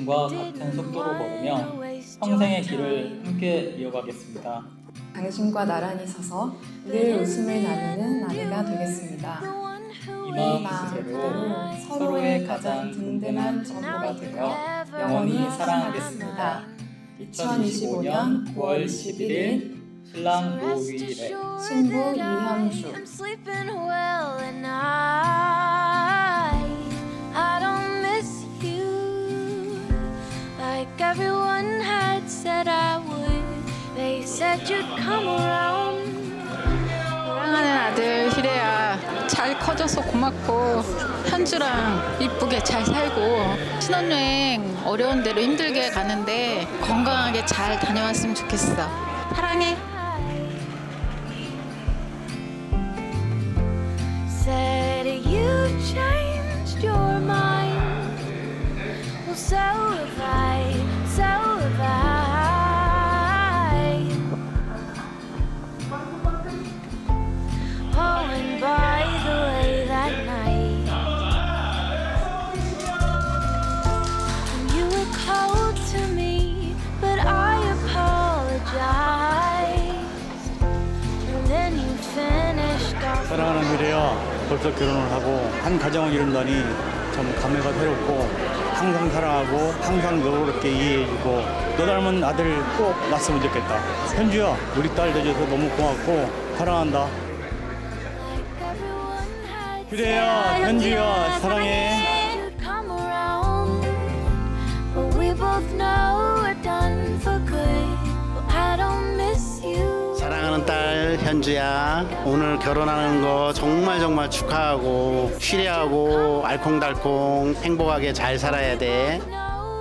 당신과 같은 속도로 걸으며 평생의 길을 함께 이어가겠습니다. 당신과 나란히 서서 늘 웃음을 나누는 아내가 되겠습니다. 이 마음 그대로 서로의 가장 든든한 정보가 되어 영원히 사랑하겠습니다. 2025년 9월 11일 신랑 노위래 신부 이현주 사랑하는 아들 희래야 잘 커져서 고맙고 현주랑 이쁘게 잘 살고 신혼여행 어려운 대로 힘들게 가는데 건강하게 잘 다녀왔으면 좋겠어. 사랑해 사랑하는 미래야 벌써 결혼을 하고 한 가정을 이룬다니 참 감회가 새롭고 항상 사랑하고 항상 너그럽게 이해해주고 너 닮은 아들 꼭 낳았으면 좋겠다 현주야 우리 딸 돼줘서 너무 고맙고 사랑한다 그래요, 현주야, 사랑해. 현주야 오늘 결혼하는 거 정말 정말 축하하고 쉬례하고 알콩달콩 행복하게 잘 살아야 돼.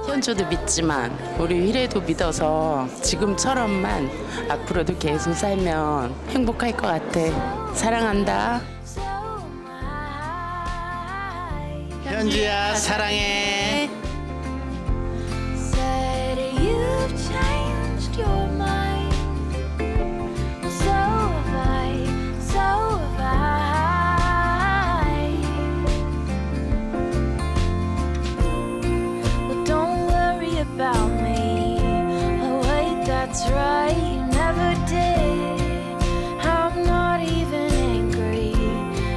현주도 믿지만 우리 희래도 믿어서 지금처럼만 앞으로도 계속 살면 행복할 것 같아. 사랑한다. 현주야 사랑해. That's right. You never did. I'm not even angry.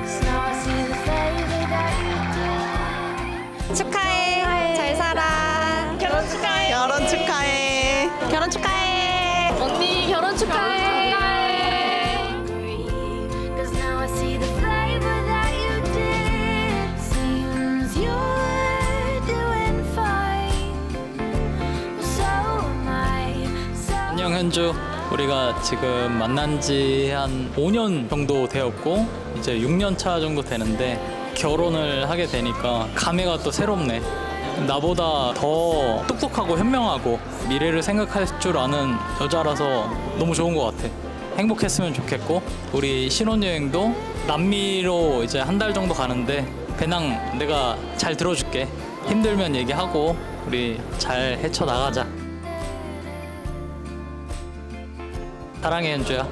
'Cause now I see the favor that you did. 축하해. 잘 살아. 결혼 축하해. 결혼 축하해. 결혼 축하해. 언니 결혼 축하해. 안녕 현주. 우리가 지금 만난 지 한 5년 정도 되었고 이제 6년 차 정도 되는데 결혼을 하게 되니까 감회가 또 새롭네. 나보다 더 똑똑하고 현명하고 미래를 생각할 줄 아는 여자라서 너무 좋은 것 같아. 행복했으면 좋겠고 우리 신혼여행도 남미로 이제 한 달 정도 가는데 배낭 내가 잘 들어줄게. 힘들면 얘기하고 우리 잘 헤쳐나가자 사랑해 현주야